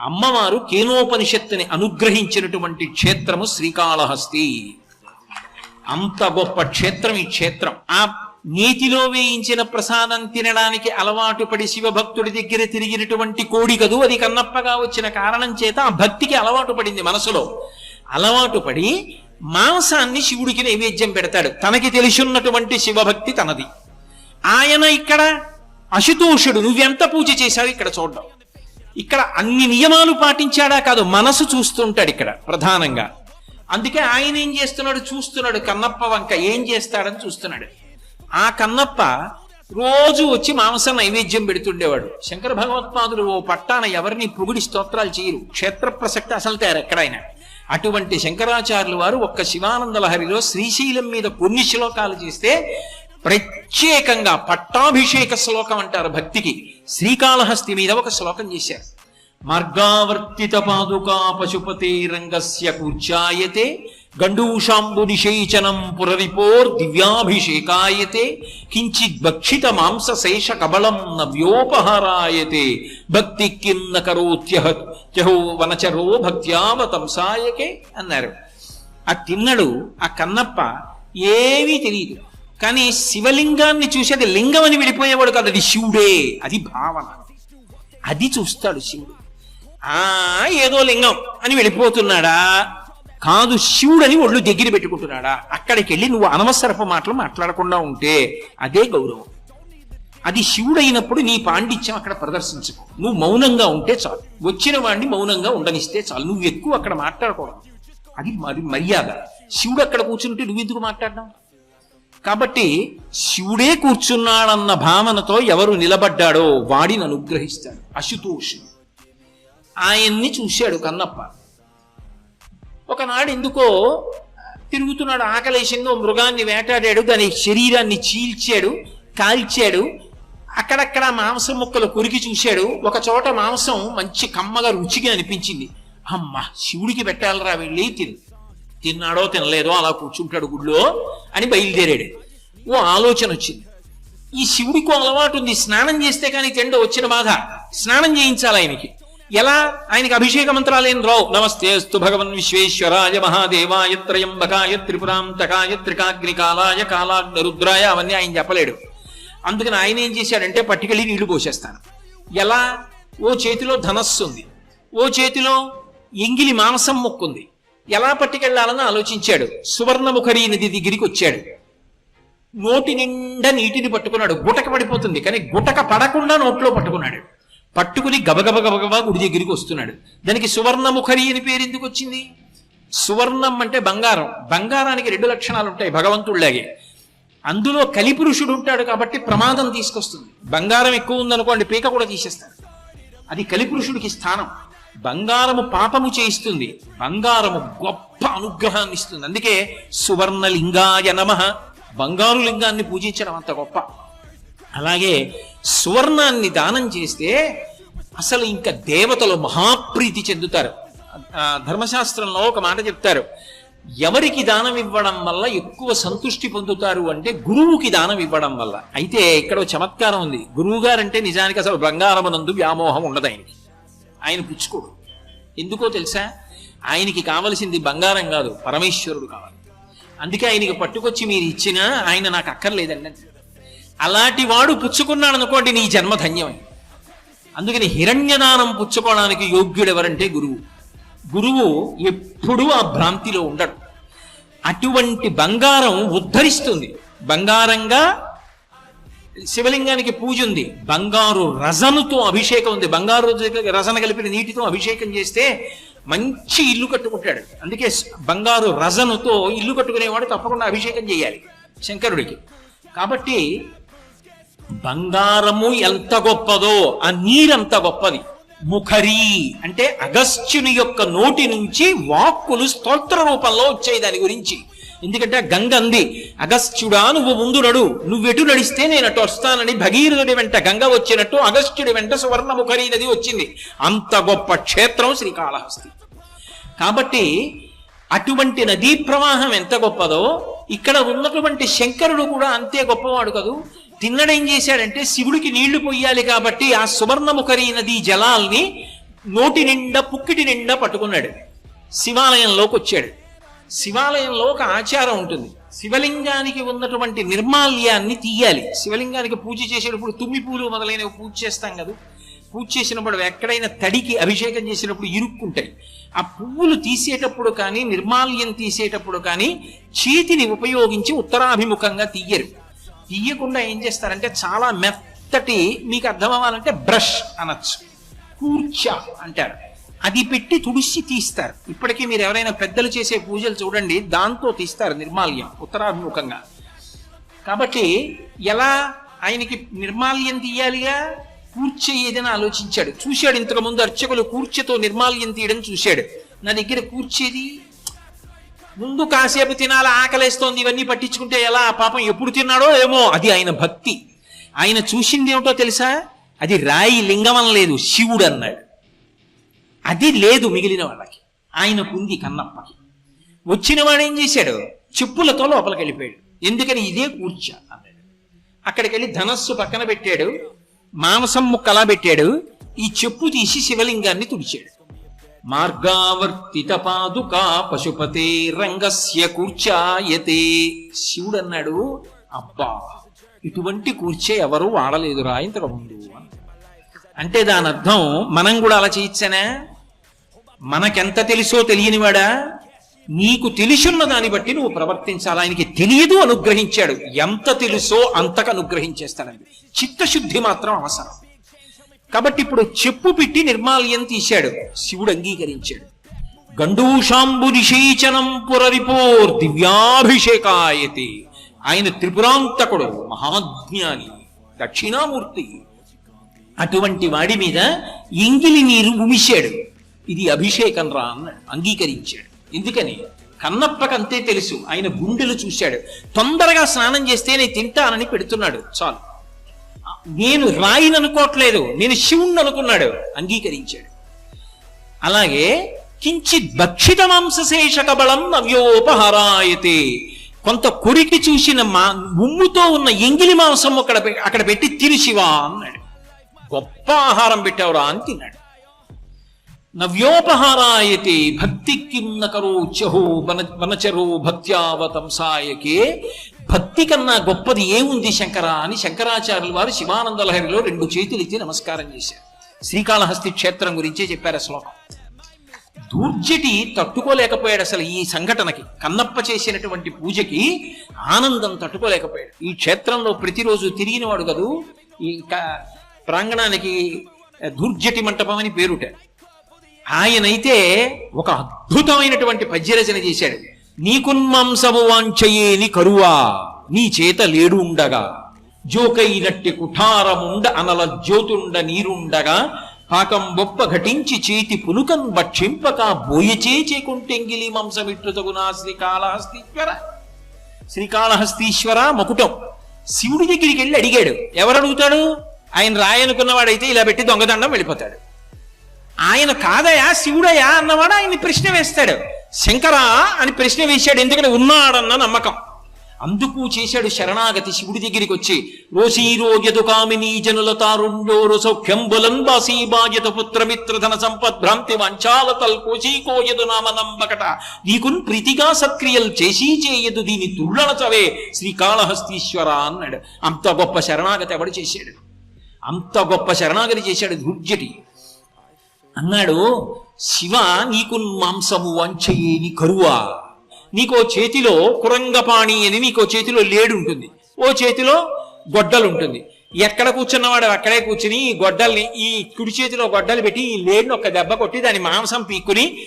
అమ్మవారు కేనోపనిషత్తుని అనుగ్రహించినటువంటి క్షేత్రము శ్రీకాళహస్తి. అంత గొప్ప క్షేత్రం ఈ క్షేత్రం. ఆ నీతిలో వేయించిన ప్రసాదం తినడానికి అలవాటు పడి శివభక్తుడి దగ్గర తిరిగినటువంటి కోడి కదూ అది కన్నప్పగా వచ్చిన కారణం చేత ఆ భక్తికి అలవాటు పడింది మనసులో. అలవాటు పడి మాంసాన్ని శివుడికి నైవేద్యం పెడతాడు. తనకి తెలిసిన్నటువంటి శివభక్తి తనది. ఆయన ఇక్కడ అశుతోషుడు. నువ్వెంత పూజ చేశావు ఇక్కడ చూడడం. ఇక్కడ అన్ని నియమాలు పాటించాడా కాదు మనసు చూస్తుంటాడు ఇక్కడ ప్రధానంగా. అందుకే ఆయన ఏం చేస్తున్నాడు? చూస్తున్నాడు కన్నప్ప వంక ఏం చేస్తాడని చూస్తున్నాడు. ఆ కన్నప్ప రోజు వచ్చి మాంసం నైవేద్యం పెడుతుండేవాడు. శంకర భగవత్పాదులు ఓ పట్టాన ఎవరిని పొగిడి స్తోత్రాలు చేయరు. క్షేత్ర ప్రసక్తి అసలు తయారు ఎక్కడైనా. అటువంటి శంకరాచార్యులు వారు ఒక్క శివానంద లహరిలో శ్రీశైలం మీద కొన్ని శ్లోకాలు చేస్తే ప్రత్యేకంగా పట్టాభిషేక శ్లోకం అంటారు భక్తికి. శ్రీకాళహస్తి మీద ఒక శ్లోకం చేశారు. మార్గావర్తిత పాదుకా పశుపతే రంగస్య కూర్చాయతే గండూషాంబు నిషేచనం పురరిపోర్ దివ్యాభిషేకాయతే కించిద్ భక్షిత మాంస శేష కబళం నవ్యోపహారాయతే భక్తి కిన్న కరోత్యహో వనచరో భక్త్యావతంసాయకే అన్నారు. ఆ తిన్నడు ఆ కన్నప్ప ఏమీ తెలియదు. కానీ శివలింగాన్ని చూసి అది లింగం అని విడిపోయేవాడు కాదు అది శివుడే అది భావన. అది చూస్తాడు శివుడు. ఆ ఏదో లింగం అని వెళ్ళిపోతున్నాడా? కాదు శివుడని ఒళ్ళు దగ్గర పెట్టుకుంటున్నాడా? అక్కడికి వెళ్ళి నువ్వు అనవసరపు మాటలు మాట్లాడకుండా ఉంటే అదే గౌరవం. అది శివుడైనప్పుడు నీ పాండిత్యం అక్కడ ప్రదర్శించుకో. నువ్వు మౌనంగా ఉంటే చాలు. వచ్చిన వాడిని మౌనంగా ఉండనిస్తే చాలు. నువ్వు ఎక్కువ అక్కడ మాట్లాడకూడదు. అది మరి మర్యాద. శివుడు అక్కడ కూర్చుంటే నువ్వు ఎందుకు మాట్లాడడం? కాబట్టి శివుడే కూర్చున్నాడన్న భావనతో ఎవరు నిలబడ్డాడో వాడిని అనుగ్రహిస్తాడు. అశుతోషుడు ఆయన్ని చూశాడు కన్నప్ప. ఒకనాడు ఎందుకో తిరుగుతున్నాడు ఆకలేశంగా మృగాన్ని వేటాడాడు దాని శరీరాన్ని చీల్చాడు కాల్చాడు అక్కడక్కడ మాంసం ముక్కలు కొరికి చూశాడు. ఒక చోట మాంసం మంచి కమ్మగా రుచిగా అనిపించింది. అమ్మ శివుడికి పెట్టాలరా వెళ్ళి తిని. తిన్నాడో తినలేదో అలా కూర్చుంటాడు గుడిలో అని బయలుదేరాడు. ఓ ఆలోచన వచ్చింది. ఈ శివుడికి అలవాటు ఉంది. స్నానం చేస్తే కానీ తిండ వచ్చిన బాధ. స్నానం చేయించాలి ఆయనకి. ఎలా? ఆయనకి అభిషేక మంత్రాలేం రావు. నమస్తే అస్తు భగవన్ విశ్వేశ్వరాయ మహాదేవాయ త్రయంబకాయ త్రిపురాంతకాయ త్రికాగ్నికాలాయ కాలాగ్ని రుద్రాయ అవన్నీ ఆయన చెప్పలేడు. అందుకని ఆయన ఏం చేశాడంటే పట్టుకెళ్ళి నీళ్ళు పోసేస్తాను. ఎలా? ఓ చేతిలో ధనస్సు ఉంది. ఓ చేతిలో ఎంగిలి మాంసం మొక్కుంది. ఎలా పట్టుకెళ్ళాలని ఆలోచించాడు. సువర్ణముఖరి నది దగ్గరికి వచ్చాడు. నోటి నిండా నీటిని పట్టుకున్నాడు. గుటక పడిపోతుంది కానీ గుటక పడకుండా నోట్లో పట్టుకున్నాడు. పట్టుకుని గబగబ గబగబా గుడి దగ్గరికి వస్తున్నాడు. దానికి సువర్ణముఖరి అని పేరు ఎందుకు వచ్చింది? సువర్ణం అంటే బంగారం. బంగారానికి రెండు లక్షణాలు ఉంటాయి భగవంతుడిలాగే అందులో కలిపురుషుడు ఉంటాడు కాబట్టి ప్రమాదం తీసుకొస్తుంది. బంగారం ఎక్కువ ఉందనుకోండి పీక కూడా తీసేస్తాడు అది కలిపురుషుడికి స్థానం. బంగారము పాపము చేయిస్తుంది. బంగారము గొప్ప అనుగ్రహాన్ని ఇస్తుంది. అందుకే సువర్ణలింగాయ నమ. బంగారు లింగాన్ని పూజించడం అంత గొప్ప. అలాగే సువర్ణాన్ని దానం చేస్తే అసలు ఇంకా దేవతలు మహాప్రీతి చెందుతారు. ధర్మశాస్త్రంలో ఒక మాట చెప్తారు. ఎవరికి దానం ఇవ్వడం వల్ల ఎక్కువ సంతృష్టి పొందుతారు అంటే గురువుకి దానం ఇవ్వడం వల్ల. అయితే ఇక్కడ చమత్కారం ఉంది. గురువు గారంటే నిజానికి అసలు బంగారమునందు వ్యామోహం ఉండదు ఆయనకి. ఆయన పుచ్చుకోడు. ఎందుకో తెలుసా? ఆయనకి కావలసింది బంగారం కాదు పరమేశ్వరుడు కావాలి. అందుకే ఆయనకి పట్టుకొచ్చి మీరు ఇచ్చినా ఆయన నాకు అక్కర్లేదండి అలాంటి వాడు పుచ్చుకున్నాడు అనుకోండి నీ జన్మ ధన్యమై. అందుకని హిరణ్యదానం పుచ్చుకోవడానికి యోగ్యుడెవరంటే గురువు. గురువు ఎప్పుడూ ఆ భ్రాంతిలో ఉండడు. అటువంటి బంగారం ఉద్ధరిస్తుంది. బంగారంగా శివలింగానికి పూజ ఉంది. బంగారు రజనుతో అభిషేకం ఉంది. బంగారు రజన కలిపిన నీటితో అభిషేకం చేస్తే మంచి ఇల్లు కట్టుకుంటాడు. అందుకే బంగారు రజనుతో ఇల్లు కట్టుకునేవాడు తప్పకుండా అభిషేకం చేయాలి శంకరుడికి. కాబట్టి బంగారము ఎంత గొప్పదో ఆ నీరంత గొప్పది. ముఖరి అంటే అగస్త్యుని యొక్క నోటి నుంచి వాక్కులు స్తోత్ర రూపంలో వచ్చాయి దాని గురించి. ఎందుకంటే ఆ గంగ అంది అగస్త్యుడా నువ్వు ముందు నడు నువ్వెటు నడిస్తే నేను అటు వస్తానని భగీరథుడి వెంట గంగ వచ్చినట్టు అగస్త్యుడి వెంట సువర్ణముఖరి నది వచ్చింది. అంత గొప్ప క్షేత్రం శ్రీకాళహస్తి. కాబట్టి అటువంటి నదీ ప్రవాహం ఎంత గొప్పదో ఇక్కడ ఉన్నటువంటి శంకరుడు కూడా అంతే గొప్పవాడు కదూ. తిన్నడేం చేశాడంటే శివుడికి నీళ్ళు పొయ్యాలి కాబట్టి ఆ సువర్ణముఖరి నది జలాల్ని నోటి నిండా పుక్కిటి నిండా పట్టుకున్నాడు. శివాలయంలోకి వచ్చాడు. శివాలయంలో ఒక ఆచారం ఉంటుంది. శివలింగానికి ఉన్నటువంటి నిర్మాల్యాన్ని తీయాలి. శివలింగానికి పూజ చేసేటప్పుడు తుమ్మి పూలు మొదలైనవి పూజ చేస్తాం కదా. పూజ చేసినప్పుడు ఎక్కడైనా తడికి అభిషేకం చేసినప్పుడు ఇరుక్కుంటాయి. ఆ పువ్వులు తీసేటప్పుడు కానీ నిర్మాల్యం తీసేటప్పుడు కానీ చేతిని ఉపయోగించి ఉత్తరాభిముఖంగా తీయరు. తీయకుండా ఏం చేస్తారంటే చాలా మెత్తటి మీకు అర్థం అవ్వాలంటే బ్రష్ అనొచ్చు. కూర్చ అంటారు. అది పెట్టి తుడిసి తీస్తారు. ఇప్పటికీ మీరు ఎవరైనా పెద్దలు చేసే పూజలు చూడండి దాంతో తీస్తారు నిర్మాల్యం ఉత్తరాభిముఖంగా. కాబట్టి ఎలా ఆయనకి నిర్మాల్యం తీయాలిగా? కూర్చే ఏదని ఆలోచించాడు. చూశాడు ఇంతకు ముందు అర్చకులు కూర్చతో నిర్మాల్యం తీయడం చూశాడు. నా దగ్గర కూర్చేది? ముందు కాసేపు తినాల ఆకలేస్తోంది ఇవన్నీ పట్టించుకుంటే ఎలా? పాపం ఎప్పుడు తిన్నాడో ఏమో? అది ఆయన భక్తి. ఆయన చూసింది ఏమిటో తెలుసా? అది రాయి లింగం లేదు శివుడు అన్నాడు. అది లేదు మిగిలిన వాళ్ళకి. ఆయనకుంది కన్నప్పకి. వచ్చిన వాడు ఏం చేశాడు? చెప్పులతో లోపలికి వెళ్ళిపోయాడు. ఎందుకని? ఇదే కూర్చ అన్నాడు. అక్కడికి వెళ్ళి ధనస్సు పక్కన పెట్టాడు. మాంసం ముక్కలా పెట్టాడు. ఈ చెప్పు తీసి శివలింగాన్ని తుడిచాడు. మార్గావర్తిత పాదుకా పశుపతే రంగస్య కూర్చాయతే. శివుడు అన్నాడు అబ్బా ఇటువంటి కూర్చే ఎవరు వాడలేదురా ఇంతకు ముందు అన్నాడు. అంటే దాని అర్థం మనం కూడా అలా చేయొచ్చనా మనకెంత తెలుసో తెలియనివాడా? నీకు తెలిసున్న దాన్ని బట్టి నువ్వు ప్రవర్తించాలి. ఆయనకి తెలియదు అనుగ్రహించాడు. ఎంత తెలుసో అంతకు అనుగ్రహించేస్తాడండి చిత్తశుద్ధి మాత్రం అవసరం. కాబట్టి ఇప్పుడు చెప్పు పెట్టి నిర్మాల్యం తీశాడు. శివుడు అంగీకరించాడు. గండూషాంబు నిషేచనం పురరిపోర్ దివ్యాభిషేకాయతి. ఆయన త్రిపురాంతకుడు మహాజ్ఞాని దక్షిణామూర్తి. అటువంటి వాడి మీద ఎంగిలి నీరు ఉమిశాడు. ఇది అభిషేకం రా అన్నాడు అంగీకరించాడు. ఎందుకని? కన్నప్పకంతే తెలుసు. ఆయన గుండెలు చూశాడు. తొందరగా స్నానం చేస్తే నేను తింటానని పెడుతున్నాడు. చాలు. నేను రాయిని అనుకోవట్లేదు నేను శివుణ్ణి అనుకున్నాడు అంగీకరించాడు. అలాగే కించిత్ భక్షిత మాంసశేషక బలం నవ్యోపహారాయతే. కొంత కొరికి చూసిన మా ఉమ్ముతో ఉన్న ఎంగిలి మాంసం అక్కడ అక్కడ పెట్టి తిరుశివా అన్నాడు. గొప్ప ఆహారం పెట్టావురా అని తిన్నాడు. నవ్యోపహారాయతే భక్తి కిన్న కరోచహో వన వనచరో భక్త్యావతంసాయకే. భక్తి కన్నా గొప్పది ఏముంది శంకర అని శంకరాచార్యులు వారు శివానంద లహరిలో రెండు చేతులు ఇచ్చి నమస్కారం చేశారు. శ్రీకాళహస్తి క్షేత్రం గురించే చెప్పారు శ్లోకం. దూర్జటి తట్టుకోలేకపోయాడు అసలు ఈ సంఘటనకి. కన్నప్ప చేసినటువంటి పూజకి ఆనందం తట్టుకోలేకపోయాడు. ఈ క్షేత్రంలో ప్రతిరోజు తిరిగినవాడు కదూ ఈ ప్రాంగణానికి దుర్జటి మంటపం అని పేరుట. ఆయనైతే ఒక అద్భుతమైనటువంటి పద్యరచన చేశాడు. నీకున్మాంసము వాంఛయేని కరువా నీ చేత లేడు ఉండగా. జోకైనట్టి కుఠారముండ అనల జ్యోతుండ నీరుండగా. పాకం బొప్ప ఘటించి చేతి పునుకం భక్షింపక బోయచే చేకుంటెంగిలి మాంసమిట్టు తగునా శ్రీకాళహస్తీశ్వర. శ్రీకాళహస్తీశ్వర మకుటం. శివుడి దగ్గరికి వెళ్ళి అడిగాడు ఎవరు అడుగుతాడు ఆయన రాయనుకున్నవాడైతే ఇలా పెట్టి దొంగదండం వెళ్ళిపోతాడు. ఆయన కాదయా శివుడయా అన్నవాడు ఆయన ప్రశ్న వేస్తాడు. శంకరా అని ప్రశ్న వేశాడు ఎందుకంటే ఉన్నాడన్న నమ్మకం. అందుకు చేశాడు శరణాగతి శివుడి దగ్గరికి వచ్చి రోషీరోగ్యతు కామినీ జనుల తారుణ్యోరు సౌఖ్యం బులం బాసీ బాధ్యత పుత్రమిత్ర ధన సంపద్ భ్రాంతి వంచాల తల్కోచీకోయదు నామ నంబకట. నీకున్ ప్రీతిగా సత్క్రియలు చేసి చేయదు దీని తుళ్ళనచవే శ్రీకాళహస్తీశ్వర అన్నాడు. అంత గొప్ప శరణాగతి ఎవడు చేశాడు? అంత గొప్ప శరణాగతి చేశాడు దుర్జటి అన్నాడు శివ నీకు మాంసము వంచయేని కరువా. నీకో చేతిలో కురంగపాణి అని నీకో చేతిలో లేడు ఉంటుంది. ఓ చేతిలో గొడ్డలు ఉంటుంది. ఎక్కడ కూర్చున్నవాడు అక్కడే కూర్చుని ఈ గొడ్డల్ని ఈ కుడి చేతిలో గొడ్డలు పెట్టి ఈ లేడుని ఒక దెబ్బ కొట్టి దాని మాంసం పీక్కుని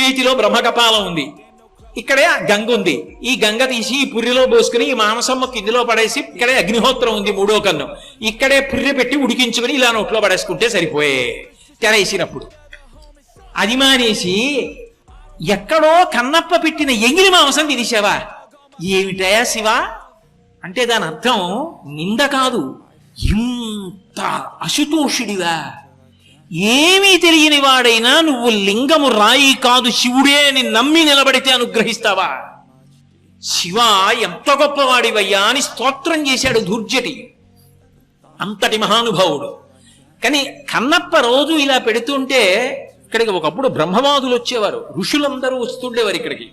చేతిలో బ్రహ్మకపాలం ఉంది. ఇక్కడే గంగ ఉంది. ఈ గంగ తీసి ఈ పుర్రిలో పోసుకుని ఈ మాంసమ్మ కిందిలో పడేసి ఇక్కడే అగ్నిహోత్రం ఉంది మూడో కన్ను. ఇక్కడే పుర్రె పెట్టి ఉడికించుకుని ఇలా నోట్లో పడేసుకుంటే సరిపోయే తెరేసినప్పుడు. అది మానేసి ఎక్కడో కన్నప్ప పెట్టిన ఎంగిలి మాంసం తినేసావా? ఏమిటయా శివ? అంటే దాని అర్థం నింద కాదు. ఇంత అశుతోషుడివా? ఏమీ తెలియని వాడైనా నువ్వు లింగము రాయి కాదు శివుడే అని నమ్మి నిలబడితే అనుగ్రహిస్తావా? శివ ఎంత గొప్పవాడివయ్యా అని స్తోత్రం చేశాడు దుర్జటి అంతటి మహానుభావుడు. కానీ కన్నప్ప రోజు ఇలా పెడుతుంటే ఇక్కడికి ఒకప్పుడు బ్రహ్మవాదులు వచ్చేవారు. ఋషులందరూ వస్తుండేవారు ఇక్కడికి.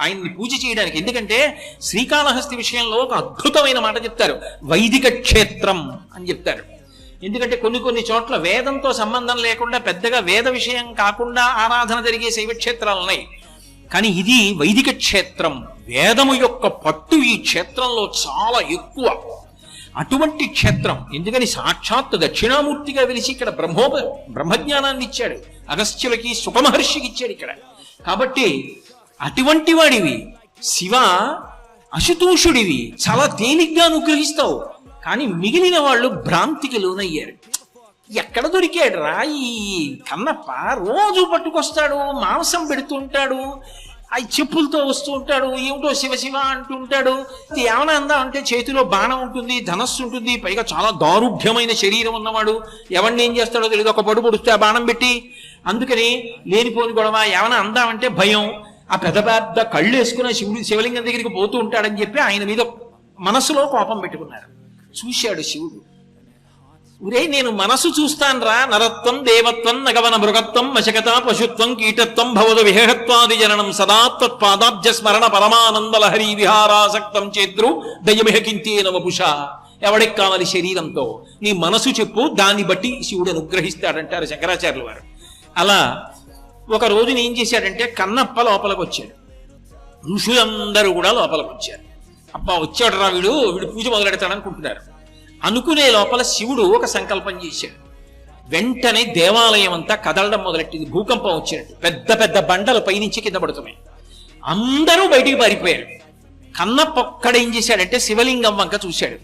ఆయన్ని పూజ చేయడానికి. ఎందుకంటే శ్రీకాళహస్తి విషయంలో ఒక అద్భుతమైన మాట చెప్తారు. వైదిక క్షేత్రం అని చెప్తారు. ఎందుకంటే కొన్ని కొన్ని చోట్ల వేదంతో సంబంధం లేకుండా పెద్దగా వేద విషయం కాకుండా ఆరాధన జరిగే శైవ క్షేత్రాలు ఉన్నాయి. కానీ ఇది వైదిక క్షేత్రం. వేదము యొక్క పట్టు ఈ క్షేత్రంలో చాలా ఎక్కువ. అటువంటి క్షేత్రం. ఎందుకని సాక్షాత్తు దక్షిణామూర్తిగా వెలిసి ఇక్కడ బ్రహ్మో బ్రహ్మజ్ఞానాన్ని ఇచ్చాడు. అగస్త్యులకి సుఖమహర్షికి ఇచ్చాడు ఇక్కడ. కాబట్టి అటువంటి వాడివి. శివ అశుతోషుడివి. చాలా తేలిగ్గా అనుగ్రహిస్తావు. కానీ మిగిలిన వాళ్ళు భ్రాంతికి లోనయ్యారు. ఎక్కడ దొరికాడు రా ఈ కన్నప్ప? రోజు పట్టుకొస్తాడు మాంసం పెడుతుంటాడు అవి చెప్పులతో వస్తూ ఉంటాడు ఏమిటో శివ శివ అంటుంటాడు ఏమైనా అందా అంటే చేతిలో బాణం ఉంటుంది ధనస్సు ఉంటుంది పైగా చాలా దారుఢ్యమైన శరీరం ఉన్నవాడు. ఎవరిని ఏం చేస్తాడో తెలియదు ఒక పడు పొడిస్తే ఆ బాణం పెట్టి. అందుకని లేనిపోని గొడవ ఏమైనా అందామంటే భయం. ఆ పెద్ద పెద్ద కళ్ళు వేసుకున్న శివుడు శివలింగం దగ్గరికి పోతూ ఉంటాడని చెప్పి ఆయన మీద మనసులో కోపం పెట్టుకున్నారు. చూశాడు శివుడు. ఒరే నేను మనసు చూస్తాన్రా. నరత్వం దేవత్వం నగవన మృగత్వం మశకత పశుత్వం కీటత్వం భవద విహత్వాది జననం సదాత్వత్పాదాబ్జ స్మరణ పరమానంద లహరి విహారాసక్తం చేద్రు. దయమిహ కింతేన వపుష ఎవడికి కావాలి శరీరంతో? నీ మనసు చెప్పు. దాన్ని బట్టి శివుడు అనుగ్రహిస్తాడంటారు శంకరాచార్యులు వారు. అలా ఒక రోజున ఏం చేశాడంటే కన్నప్ప లోపలికి వచ్చాడు ఋషులందరూ కూడా లోపలికి వచ్చారు అబ్బా వచ్చాడు రా వీడు. వీడు పూజ మొదలెడతాడు అనుకుంటున్నారు అనుకునే లోపల శివుడు ఒక సంకల్పం చేశాడు. వెంటనే దేవాలయం అంతా కదలడం మొదలెట్టింది. భూకంపం వచ్చినట్టు. పెద్ద పెద్ద బండలు పైనుంచి కింద పడుతున్నాయి. అందరూ బయటికి పారిపోయారు. కన్నప్ప ఏం చేశాడంటే శివలింగం వంక చూశాడు.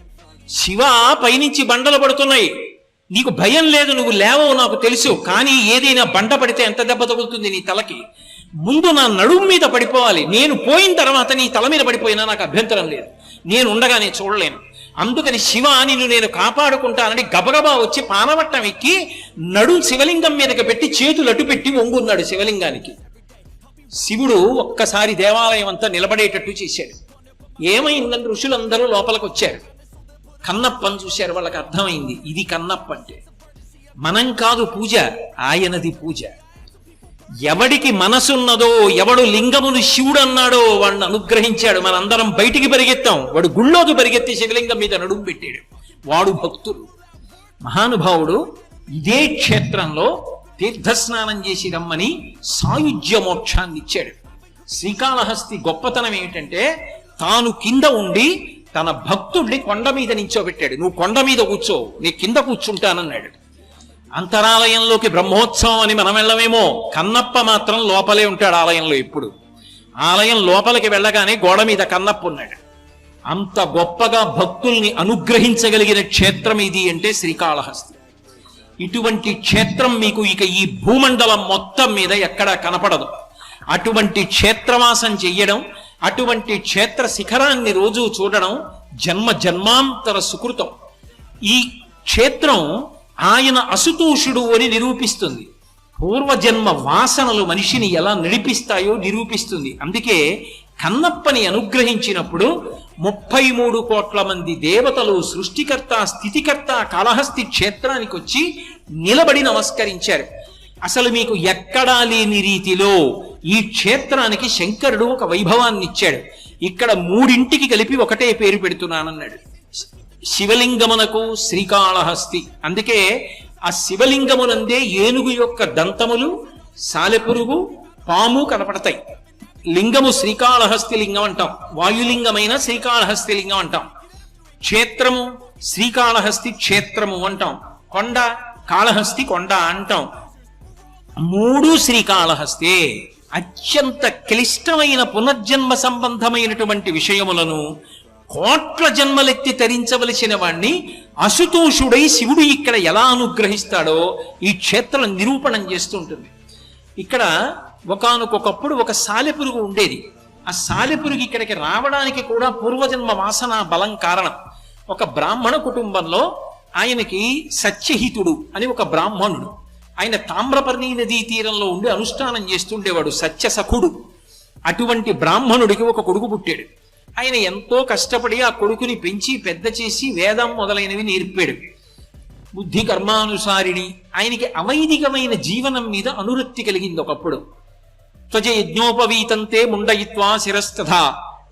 శివ పైనుంచి బండలు పడుతున్నాయి. నీకు భయం లేదు నువ్వు లేవవు నాకు తెలుసు. కానీ ఏదైనా బండ పడితే ఎంత దెబ్బ తగులుతుంది నీ తలకి? ముందు నా నడుము మీద పడిపోవాలి. నేను పోయిన తర్వాత నీ తల మీద పడిపోయినా నాకు అభ్యంతరం లేదు. నేను ఉండగా నేను చూడలేను. అందుకని శివ నిన్ను నేను కాపాడుకుంటానని గబగబా వచ్చి పానవట్టం ఎక్కి నడు శివలింగం మీదకి పెట్టి చేతులు అటు పెట్టి వంగున్నాడు శివలింగానికి. శివుడు ఒక్కసారి దేవాలయం అంతా నిలబడేటట్టు చేశాడు. ఏమైందని ఋషులందరూ లోపలికి వచ్చారు కన్నప్పని చూశారు వాళ్ళకి అర్థమైంది ఇది కన్నప్ప అంటే మనం కాదు పూజ ఆయనది పూజ. ఎవడికి మనసున్నదో ఎవడు లింగమును శివుడు అన్నాడో వాడిని అనుగ్రహించాడు. మనందరం బయటికి పరిగెత్తాం. వాడు గుళ్ళోకి పరిగెత్తి శివలింగం మీద నడుము పెట్టాడు. వాడు భక్తుడు. మహానుభావుడు ఇదే క్షేత్రంలో తీర్థస్నానం చేసి రమ్మని సాయుధ్య మోక్షాన్ని ఇచ్చాడు. శ్రీకాళహస్తి గొప్పతనం ఏమిటంటే తాను కింద ఉండి తన భక్తుడిని కొండ మీద నించోబెట్టాడు. నువ్వు కొండ మీద కూర్చో నీ కింద కూర్చుంటానన్నాడు. అంతరాలయంలోకి బ్రహ్మోత్సవం అని మనం వెళ్ళమేమో? కన్నప్ప మాత్రం లోపలే ఉంటాడు ఆలయంలో ఇప్పుడు. ఆలయం లోపలికి వెళ్ళగానే గోడ మీద కన్నప్ప ఉన్నాడు అంత గొప్పగా భక్తుల్ని అనుగ్రహించగలిగిన క్షేత్రం ఇది అంటే శ్రీకాళహస్తి. ఇటువంటి క్షేత్రం మీకు ఇక ఈ భూమండలం మొత్తం మీద ఎక్కడా కనపడదు. అటువంటి క్షేత్రవాసం చెయ్యడం అటువంటి క్షేత్ర శిఖరాన్ని రోజు చూడడం జన్మ జన్మాంతర సుకృతం. ఈ క్షేత్రం ఆయన అసుతోషుడు అని నిరూపిస్తుంది. పూర్వజన్మ వాసనలు మనిషిని ఎలా నడిపిస్తాయో నిరూపిస్తుంది. అందుకే కన్నప్పని అనుగ్రహించినప్పుడు ముప్పై మూడు కోట్ల మంది దేవతలు సృష్టికర్త స్థితికర్త కాళహస్తి క్షేత్రానికి వచ్చి నిలబడి నమస్కరించారు. అసలు మీకు ఎక్కడా లేని రీతిలో ఈ క్షేత్రానికి శంకరుడు ఒక వైభవాన్ని ఇచ్చాడు ఇక్కడ మూడింటికి కలిపి ఒకటే పేరు పెడుతున్నానన్నాడు. శివలింగమునకు శ్రీకాళహస్తి. అందుకే ఆ శివలింగమునందే ఏనుగు యొక్క దంతములు సాలెపురుగు పాము కనపడతాయి. లింగము శ్రీకాళహస్తి లింగం అంటాం. వాయులింగమైన శ్రీకాళహస్తి లింగం అంటాం. క్షేత్రము శ్రీకాళహస్తి క్షేత్రము అంటాం. కొండ కాళహస్తి కొండ అంటాం. మూడు శ్రీకాళహస్తే. అత్యంత క్లిష్టమైన పునర్జన్మ సంబంధమైనటువంటి విషయములను కోట్ల జన్మలెత్తి తరించవలసిన వాణ్ణి అసుతోషుడై శివుడు ఇక్కడ ఎలా అనుగ్రహిస్తాడో ఈ క్షేత్రం నిరూపణం చేస్తుంటుంది. ఇక్కడ ఒకనకొకప్పుడు ఒక సాలెపురుగు ఉండేది. ఆ సాలెపురుగు ఇక్కడికి రావడానికి కూడా పూర్వజన్మ వాసన బలం కారణం. ఒక బ్రాహ్మణ కుటుంబంలో ఆయనకి సత్యహితుడు అని ఒక బ్రాహ్మణుడు. ఆయన తామ్రపర్ణి నదీ తీరంలో ఉండి అనుష్ఠానం చేస్తుండేవాడు సత్యసఖుడు. అటువంటి బ్రాహ్మణుడికి ఒక కొడుకు పుట్టాడు. ఆయన ఎంతో కష్టపడి ఆ కొడుకుని పెంచి పెద్ద చేసి వేదం మొదలైనవి నేర్పాడు. బుద్ధి కర్మానుసారిణి. ఆయనకి అవైదికమైన జీవనం మీద అనురక్తి కలిగింది ఒకప్పుడు. త్వజ యజ్ఞోపవీతంతే ముండయిత్వా శిరస్తథ.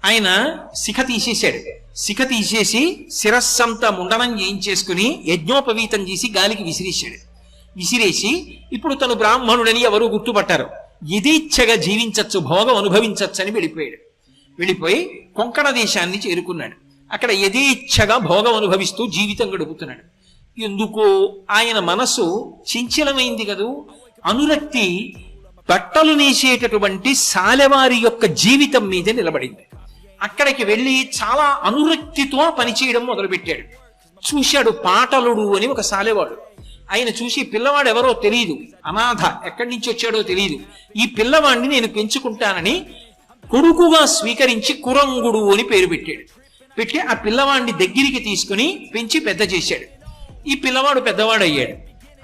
ఆయన శిఖ తీసేశాడు. శిఖ తీసేసి శిరస్సంతా ముండనం చేయించేసుకుని యజ్ఞోపవీతం చేసి గాలికి విసిరేశాడు. విసిరేసి ఇప్పుడు తను బ్రాహ్మణుడని ఎవరు గుర్తుపట్టారు. యథేచ్ఛగా జీవించచ్చు భోగం అనుభవించచ్చు వెళ్ళిపోయాడు. వెళ్ళిపోయి కొంకణ దేశాన్ని చేరుకున్నాడు అక్కడ యథేచ్ఛగా భోగం అనుభవిస్తూ జీవితం గడుపుతున్నాడు. ఎందుకో ఆయన మనసు చించలమైంది కదూ. అనురక్తి బట్టలు నేసేటటువంటి సాలెవారి యొక్క జీవితం మీద నిలబడింది. అక్కడికి వెళ్ళి చాలా అనురక్తితో పనిచేయడం మొదలుపెట్టాడు. చూశాడు పాటలుడు అని ఒక సాలెవాడు. ఆయన చూసి పిల్లవాడు ఎవరో తెలియదు అనాథ ఎక్కడి నుంచి వచ్చాడో తెలియదు ఈ పిల్లవాడిని నేను పెంచుకుంటానని కొడుకుగా స్వీకరించి కురంగుడు అని పేరు పెట్టాడు. పెట్టి ఆ పిల్లవాడిని దగ్గరికి తీసుకుని పెంచి పెద్ద చేశాడు. ఈ పిల్లవాడు పెద్దవాడు అయ్యాడు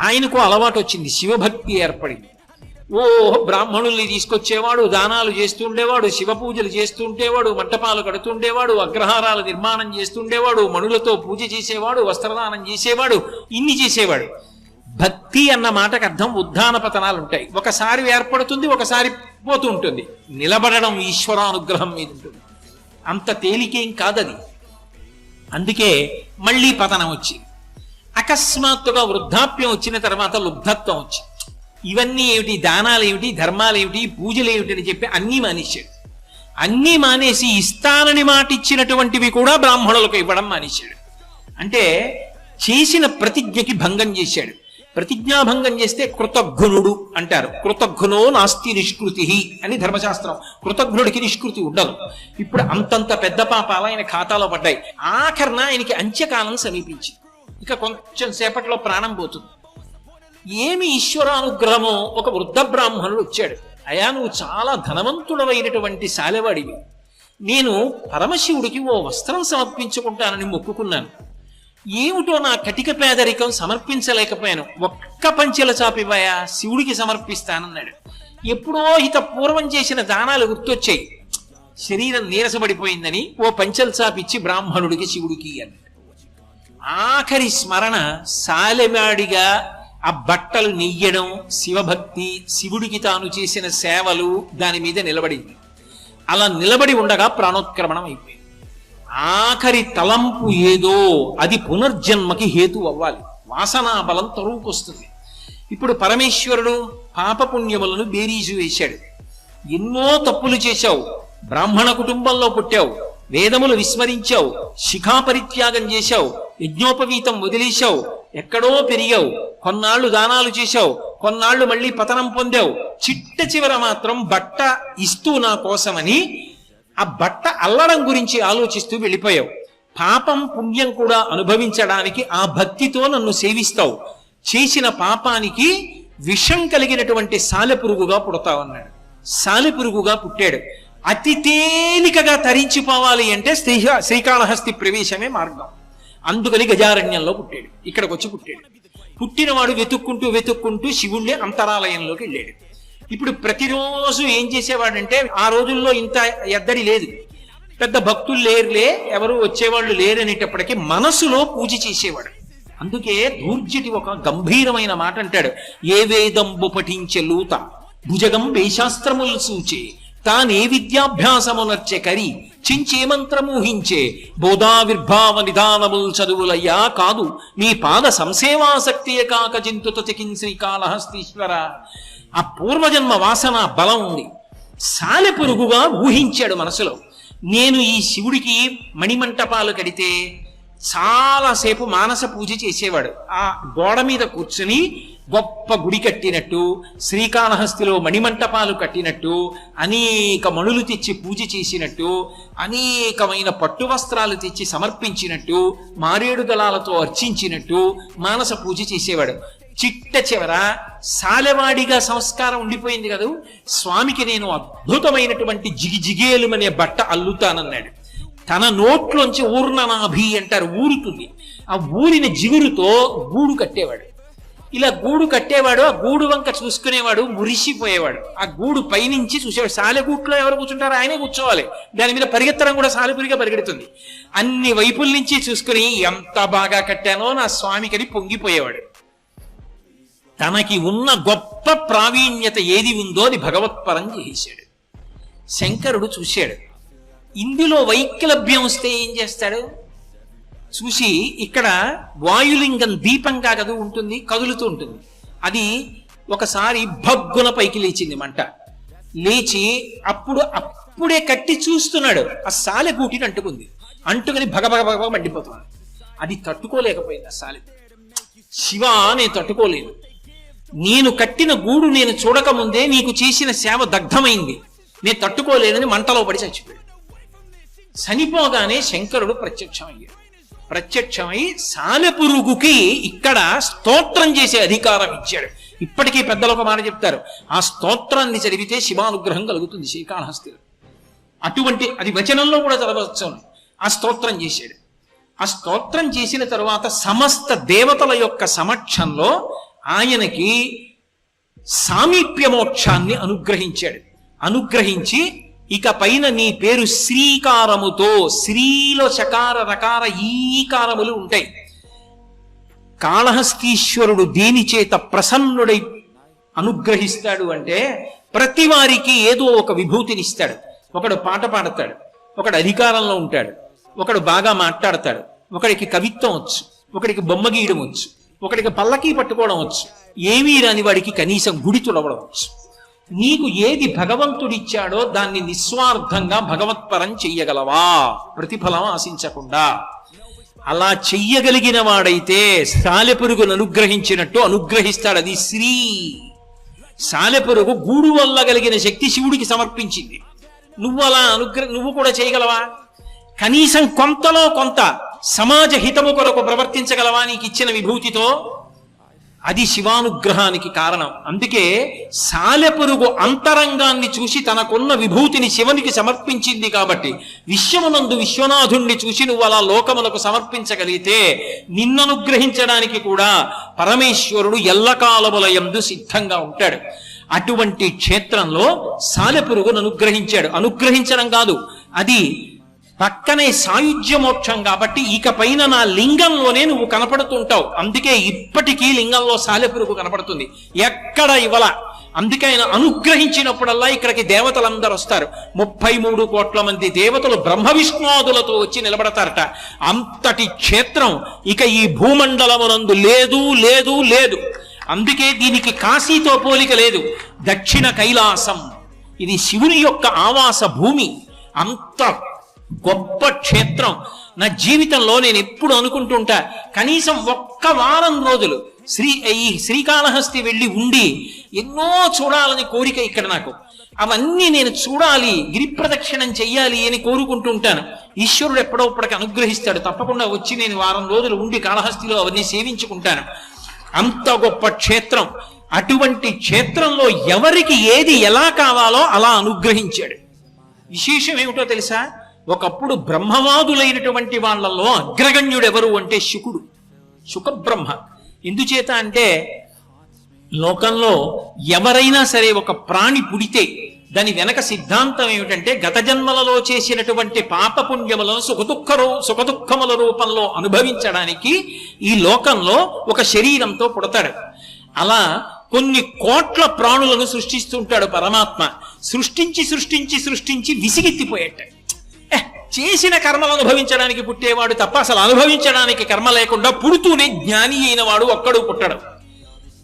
ఆయనకు అలవాటు వచ్చింది శివభక్తి ఏర్పడింది. ఓ బ్రాహ్మణుల్ని తీసుకొచ్చేవాడు దానాలు చేస్తుండేవాడు శివ పూజలు చేస్తుండేవాడు మంటపాలు కడుతుండేవాడు అగ్రహారాలు నిర్మాణం చేస్తుండేవాడు మణులతో పూజ చేసేవాడు వస్త్రదానం చేసేవాడు ఇన్ని చేసేవాడు. భక్తి అన్న మాటకు అర్థం ఉద్ధాన పతనాలు ఉంటాయి ఒకసారి ఏర్పడుతుంది ఒకసారి పోతూ ఉంటుంది నిలబడడం ఈశ్వరానుగ్రహం మీద ఉంటుంది. అంత తేలికేం కాదది. అందుకే మళ్ళీ పతనం వచ్చింది. అకస్మాత్తుగా వృద్ధాప్యం వచ్చిన తర్వాత లుబ్ధత్వం వచ్చింది. ఇవన్నీ ఏమిటి? దానాలేమిటి ధర్మాలేమిటి పూజలేమిటి అని చెప్పి అన్నీ మానేశాడు. అన్నీ మానేసి ఇస్తానని మాట ఇచ్చినటువంటివి కూడా బ్రాహ్మణులకు ఇవ్వడం మానేశాడు. అంటే చేసిన ప్రతిజ్ఞకి భంగం చేశాడు. ప్రతిజ్ఞాభంగం చేస్తే కృతఘ్నుడు అంటారు. కృతఘ్నో నాస్తి నిష్కృతి అని ధర్మశాస్త్రం. కృతఘ్నుడికి నిష్కృతి ఉండదు. ఇప్పుడు అంతంత పెద్ద పాపాలు ఆయన ఖాతాలో పడ్డాయి. ఆఖరణ ఆయనకి అంత్యకాలం సమీపించింది. ఇక కొంచెం సేపట్లో ప్రాణం పోతుంది. ఏమి ఈశ్వరానుగ్రహమో ఒక వృద్ధ బ్రాహ్మణుడు వచ్చాడు. అయా నువ్వు చాలా ధనవంతుడమైనటువంటి శాలవాడివి. నేను పరమశివుడికి ఓ వస్త్రం సమర్పించుకుంటానని మొక్కుకున్నాను. ఏమిటో నా కటిక పేదరికం సమర్పించలేకపోయాను. ఒక్క పంచెల చాపివాయా శివుడికి సమర్పిస్తానన్నాడు. ఎప్పుడో హిత పూర్వం చేసిన దానాలు గుర్తొచ్చాయి. శరీరం నీరసపడిపోయిందని ఓ పంచెల చాపిచ్చి బ్రాహ్మణుడికి శివుడికి అన్నాడు ఆఖరి స్మరణ సాలెమాడిగా ఆ బట్టలు నెయ్యడం శివభక్తి శివుడికి తాను చేసిన సేవలు దాని మీద నిలబడింది. అలా నిలబడి ఉండగా ప్రాణోత్క్రమణం అయిపోయింది. ఆఖరి తలంపు ఏదో అది పునర్జన్మకి హేతు అవ్వాలి. వాసనా బలం తరువుకొస్తుంది. ఇప్పుడు పరమేశ్వరుడు పాపపుణ్యములను బేరీజు వేశాడు. ఎన్నో తప్పులు చేశావు. బ్రాహ్మణ కుటుంబంలో పుట్టావు. వేదములు విస్మరించావు. శిఖా పరిత్యాగం చేశావు. యజ్ఞోపవీతం వదిలేశావు. ఎక్కడో పెరిగావు. కొన్నాళ్ళు దానాలు చేశావు. కొన్నాళ్ళు మళ్ళీ పతనం పొందావు. చిట్ట చివర మాత్రం బట్ట ఇస్తూ నా కోసమని ఆ బట్ట అల్లడం గురించి ఆలోచిస్తూ వెళ్ళిపోయావు. పాపం పుణ్యం కూడా అనుభవించడానికి ఆ భక్తితో నన్ను సేవిస్తావు. చేసిన పాపానికి విషం కలిగినటువంటి సాలెపురుగుగా పుడతావన్నాడు సాలెపురుగుగా పుట్టాడు. అతి తేలికగా తరించిపోవాలి అంటే శ్రీ శ్రీకాళహస్తి ప్రవేశమే మార్గం. అందుకని గజారణ్యంలో పుట్టాడు. ఇక్కడికి వచ్చి పుట్టాడు. పుట్టినవాడు వెతుక్కుంటూ వెతుక్కుంటూ శివుణ్ణి అంతరాలయంలోకి వెళ్ళాడు. ఇప్పుడు ప్రతిరోజు ఏం చేసేవాడంటే ఆ రోజుల్లో ఇంత ఎద్దడి లేదు. పెద్ద భక్తులు లేరులే ఎవరు వచ్చేవాళ్ళు లేరనేటప్పటికీ మనసులో పూజ చేసేవాడు. అందుకే దూర్జటి ఒక గంభీరమైన మాట అంటాడు. ఏ వేదంబు పఠించే లూత భుజగం వేశాస్త్రములు సూచే తానే విద్యాభ్యాసమునర్చె కరి చించే మంత్రమూహించే బోధావిర్భావ నిదానముల్ చదువులయ్యా కాదు నీ పాద సంసేవాసక్తియ కాక చింతుత చికిన్ శ్రీకాళహస్తీశ్వర ఆ పూర్వజన్మ వాసన బలం ఉంది. సాలెపురుగుగా ఊహించాడు మనసులో. నేను ఈ శివుడికి మణిమంటపాలు కడితే చాలాసేపు మానస పూజ చేసేవాడు. ఆ గోడ మీద కూర్చుని గొప్ప గుడి కట్టినట్టు శ్రీకాళహస్తిలో మణిమంటపాలు కట్టినట్టు అనేక మణులు తెచ్చి పూజ చేసినట్టు అనేకమైన పట్టు వస్త్రాలు తెచ్చి సమర్పించినట్టు మారేడు దళాలతో అర్చించినట్టు మానస పూజ చేసేవాడు. చిట్ట చివర సాలెవాడిగా సంస్కారం ఉండిపోయింది కదా? స్వామికి నేను అద్భుతమైనటువంటి జిగిజిగేలు అనే బట్ట అల్లుతానన్నాడు. తన నోట్లోంచి ఊర్ణనాభి అంటారు ఊరుతుంది. ఆ ఊరిన జిగురుతో గూడు కట్టేవాడు. ఇలా గూడు కట్టేవాడు ఆ గూడు వంక చూసుకునేవాడు మురిసిపోయేవాడు. ఆ గూడు పైనుంచి చూసేవాడు. సాలెగూట్లో ఎవరు కూర్చుంటారో ఆయనే కూర్చోవాలి. దాని మీద పరిగెత్తడం కూడా సాలెపురిగా పరిగెడుతుంది. అన్ని వైపుల నుంచి చూసుకుని ఎంత బాగా కట్టానో నా స్వామికని పొంగిపోయేవాడు. తనకి ఉన్న గొప్ప ప్రావీణ్యత ఏది ఉందో అది భగవత్పరం చేశాడు. శంకరుడు చూశాడు. ఇందులో వైక్లభ్యం వస్తే ఏం చేస్తాడు? చూసి ఇక్కడ వాయులింగం దీపంగా కదు ఉంటుంది కదులుతూ ఉంటుంది. అది ఒకసారి భగ్గున పైకి లేచింది మంట. లేచి అప్పుడు అప్పుడే కట్టి చూస్తున్నాడు. ఆ సాలె గూటిని అంటుకుంది. అంటుకుని భగభగ భగ మండిపోతున్నాడు అది తట్టుకోలేకపోయింది ఆ సాలె. శివ నేను తట్టుకోలేను. నేను కట్టిన గూడు నేను చూడకముందే నీకు చేసిన సేవ దగ్ధమైంది. నేను తట్టుకోలేనని మంటలో పడి చచ్చిపోయాడు. చనిపోగానే శంకరుడు ప్రత్యక్షమయ్యాడు. ప్రత్యక్షమై సాలెపురుగుకి ఇక్కడ స్తోత్రం చేసే అధికారం ఇచ్చాడు. ఇప్పటికీ పెద్దలు ఒక మాట చెప్తారు. ఆ స్తోత్రాన్ని చదివితే శివానుగ్రహం కలుగుతుంది శ్రీకాళహస్తిలో. అటువంటి అది వచనంలో కూడా చదవచ్చు. ఆ స్తోత్రం చేశాడు. ఆ స్తోత్రం చేసిన తరువాత సమస్త దేవతల యొక్క సమక్షంలో ఆయనకి సామీప్యమోక్షాన్ని అనుగ్రహించాడు. అనుగ్రహించి ఇక పైన నీ పేరు శ్రీకారముతో శ్రీలో చకార రకార ఈకారములు ఉంటాయి. కాళహస్తీశ్వరుడు దేని చేత ప్రసన్నుడై అనుగ్రహిస్తాడు అంటే ప్రతి వారికి ఏదో ఒక విభూతినిస్తాడు ఒకడు పాట పాడతాడు ఒకడు అధికారంలో ఉంటాడు ఒకడు బాగా మాట్లాడతాడు ఒకడికి కవిత్వం వచ్చు ఒకడికి బొమ్మ గీయడం వచ్చు ఒకడికి పల్లకీ పట్టుకోవడం వచ్చు. ఏమీ రాని వాడికి కనీసం గుడి తులవడవచ్చు నీకు ఏది భగవంతుడిచ్చాడో దాన్ని నిస్వార్థంగా భగవత్పరం చెయ్యగలవా? ప్రతిఫలం ఆశించకుండా. అలా చెయ్యగలిగిన వాడైతే సాలెపురుగును అనుగ్రహించినట్టు అనుగ్రహిస్తాడు అది శ్రీ. సాలెపురుగు గూడు వల్ల కలిగిన శక్తి శివుడికి సమర్పించింది. నువ్వు అలా అనుగ్రహ నువ్వు కూడా చేయగలవా? కనీసం కొంతలో కొంత సమాజ హితము కొరకు ప్రవర్తించగలవా నీకు ఇచ్చిన విభూతితో? అది శివానుగ్రహానికి కారణం. అందుకే సాలెపురుగు అంతరంగాన్ని చూసి తనకున్న విభూతిని శివునికి సమర్పించింది కాబట్టి విశ్వమునందు విశ్వనాథుణ్ణి చూసి నువ్వు అలా లోకములకు సమర్పించగలిగితే నిన్ననుగ్రహించడానికి కూడా పరమేశ్వరుడు ఎల్లకాలముల యందు సిద్ధంగా ఉంటాడు. అటువంటి క్షేత్రంలో సాలెపురుగును అనుగ్రహించాడు అనుగ్రహించడం కాదు. అది పక్కనే సాయుధ్య మోక్షం కాబట్టి ఇక పైన నా లింగంలోనే నువ్వు కనపడుతుంటావు. అందుకే ఇప్పటికీ లింగంలో సాలెపురుగు కనపడుతుంది. ఎక్కడ ఇవ్వల? అందుకే ఆయన అనుగ్రహించినప్పుడల్లా ఇక్కడికి దేవతలందరూ వస్తారు. ముప్పై మూడు కోట్ల మంది దేవతలు బ్రహ్మ విష్ణువాదులతో వచ్చి నిలబడతారట. అంతటి క్షేత్రం ఇక ఈ భూమండలమునందు లేదు లేదు లేదు. అందుకే దీనికి కాశీతో పోలిక లేదు. దక్షిణ కైలాసం. ఇది శివుని యొక్క ఆవాస భూమి. అంత గొప్ప క్షేత్రం. నా జీవితంలో నేను ఎప్పుడు అనుకుంటుంటా కనీసం ఒక్క వారం రోజులు శ్రీ ఈ శ్రీకాళహస్తి వెళ్ళి ఉండి ఎన్నో చూడాలని కోరిక ఇక్కడ నాకు. అవన్నీ నేను చూడాలి గిరి ప్రదక్షిణం చెయ్యాలి అని కోరుకుంటుంటాను. ఈశ్వరుడు ఎప్పుడోప్పటికి అనుగ్రహిస్తాడు. తప్పకుండా వచ్చి నేను వారం రోజులు ఉండి కాళహస్తిలో అవన్నీ సేవించుకుంటాను. అంత గొప్ప క్షేత్రం. అటువంటి క్షేత్రంలో ఎవరికి ఏది ఎలా కావాలో అలా అనుగ్రహించాడు. విశేషం ఏమిటో తెలుసా? ఒకప్పుడు బ్రహ్మవాదులైనటువంటి వాళ్ళల్లో అగ్రగణ్యుడెవరు అంటే శుకుడు. శుకబ్రహ్మ. ఎందుచేత అంటే లోకంలో ఎవరైనా సరే ఒక ప్రాణి పుడితే దాని వెనక సిద్ధాంతం ఏమిటంటే గత జన్మలలో చేసినటువంటి పాపపుణ్యములను సుఖదుఖ సుఖదుఖముల రూపంలో అనుభవించడానికి ఈ లోకంలో ఒక శరీరంతో పుడతాడు. అలా కొన్ని కోట్ల ప్రాణులను సృష్టిస్తుంటాడు పరమాత్మ. సృష్టించి సృష్టించి సృష్టించి విసిగెత్తిపోయేట. చేసిన కర్మలు అనుభవించడానికి పుట్టేవాడు తప్ప అసలు అనుభవించడానికి కర్మ లేకుండా పుడుతూనే జ్ఞాని అయిన వాడు ఒక్కడు పుట్టడు.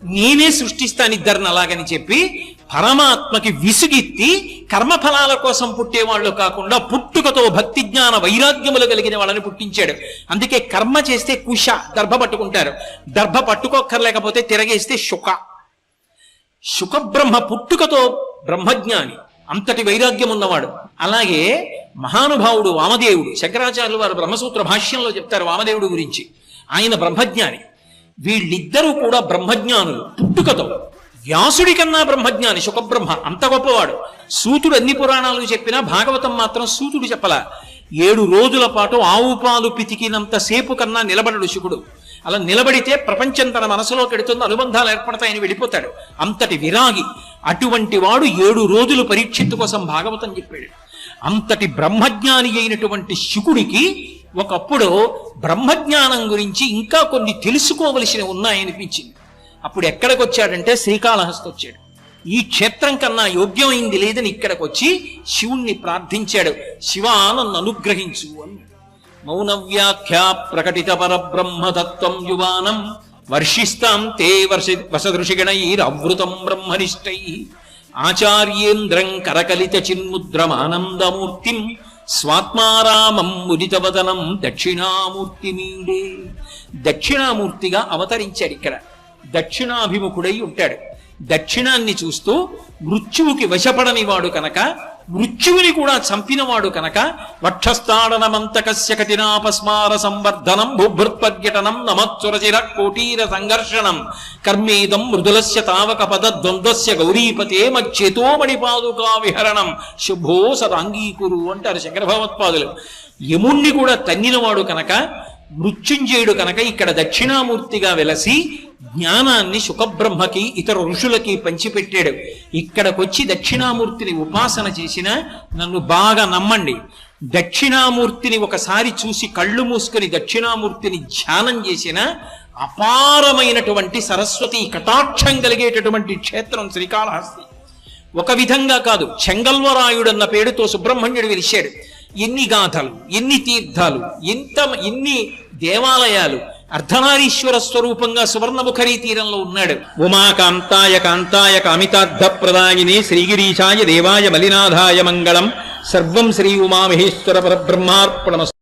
నేనే సృష్టిస్తాను ఇద్దరిని అలాగని చెప్పి పరమాత్మకి విసుగెత్తి కర్మఫలాల కోసం పుట్టేవాళ్ళు కాకుండా పుట్టుకతో భక్తి జ్ఞాన వైరాగ్యములు కలిగిన వాళ్ళని పుట్టించాడు. అందుకే కర్మ చేస్తే కుష దర్భ పట్టుకుంటారు. దర్భ పట్టుకోక్కర్లేకపోతే తిరగేస్తే శుక. శుకబ్రహ్మ పుట్టుకతో బ్రహ్మజ్ఞాని. అంతటి వైరాగ్యం ఉన్నవాడు. అలాగే మహానుభావుడు వామదేవుడు శంకరాచార్యులు వారు బ్రహ్మసూత్ర భాష్యంలో చెప్తారు వామదేవుడు గురించి. ఆయన బ్రహ్మజ్ఞాని. వీళ్ళిద్దరూ కూడా బ్రహ్మజ్ఞానులు పుట్టుకతో. వ్యాసుడి కన్నా బ్రహ్మజ్ఞాని శుకబ్రహ్మ అంత గొప్పవాడు. సూతుడు అన్ని పురాణాలు చెప్పినా భాగవతం మాత్రం సూతుడు చెప్పల. ఏడు రోజుల పాటు ఆవు పాలు పితికినంత సేపు కన్నా నిలబడడు శుకుడు అలా నిలబడితే ప్రపంచం తన మనసులో వెడుతుంది అనుబంధాలు ఏర్పడతాయని వెళ్ళిపోతాడు. అంతటి విరాగి అటువంటి వాడు ఏడు రోజులు పరీక్షిత్తు కోసం భాగవతం చెప్పాడు. అంతటి బ్రహ్మజ్ఞాని అయినటువంటి శుకుడికి ఒకప్పుడు బ్రహ్మజ్ఞానం గురించి ఇంకా కొన్ని తెలుసుకోవలసినవి ఉన్నాయనిపించింది. అప్పుడు ఎక్కడికి వచ్చాడంటే శ్రీకాళహస్తి వచ్చాడు ఈ క్షేత్రం కన్నా యోగ్యమైంది లేదని ఇక్కడికి వచ్చి శివుణ్ణి ప్రార్థించాడు. శివ నన్ను అనుగ్రహించు అన్నాడు. మౌన వ్యాఖ్యా ప్రకటిత పరబ్రహ్మతత్వం యువానం వర్షిస్తాం తే వర్ష వసదృషిగణైరవృతం బ్రహ్మనిష్టై ఆచార్యేంద్రం కరకలిత చిన్ముద్రమానందమూర్తిం స్వాత్మారామం ముదితవదనం దక్షిణామూర్తిమీడే దక్షిణామూర్తిగా అవతరించాడు ఇక్కడ। దక్షిణాభిముఖుడై ఉంటాడు। దక్షిణాన్ని చూస్తూ మృత్యువుకి వశపడని వాడు కనుక మృత్యువుని కూడా చంపినవాడు కనుక వక్షస్థాడనమంతకస్య కఠినాపస్మార సంవర్ధనం భూభృత్పర్యటనం నమత్సురచిర కోటీర సంఘర్షణం. కర్మేదం మృదులస్య తావక పద ద్వంద్వస్య గౌరీపతే మచ్చేతోమణి పాదుకా విహరణం. శుభో సదాంగీకురు అంటారు శంకర భగవత్పాదులు యముణ్ణి కూడా తన్నినవాడు కనుక మృత్యుంజయుడు కనుక ఇక్కడ దక్షిణామూర్తిగా వెలసి జ్ఞానాన్ని సుఖబ్రహ్మకి ఇతర ఋషులకి పంచిపెట్టాడు. ఇక్కడికొచ్చి దక్షిణామూర్తిని ఉపాసన చేసిన నన్ను బాగా నమ్మండి. దక్షిణామూర్తిని ఒకసారి చూసి కళ్ళు మూసుకొని దక్షిణామూర్తిని ధ్యానం చేసిన అపారమైనటువంటి సరస్వతి కటాక్షం కలిగేటటువంటి క్షేత్రం శ్రీకాళహస్తి. ఒక విధంగా కాదు చెంగల్వరాయుడన్న పేరుతో సుబ్రహ్మణ్యుడు విలిచాడు ఎన్ని గాథలు ఎన్ని తీర్థాలు ఎంత ఎన్ని దేవాలయాలు అర్ధనారీశ్వర స్వరూపంగా సువర్ణముఖరీ తీరంలో ఉన్నాడు. ఉమాకాంతాయ కాంతాయ కామితార్థ ప్రదాయిని శ్రీగిరీశాయ దేవాయ మలినాథాయ మంగళం. సర్వం శ్రీ ఉమామహేశ్వర పరబ్రహ్మార్పణమస్తు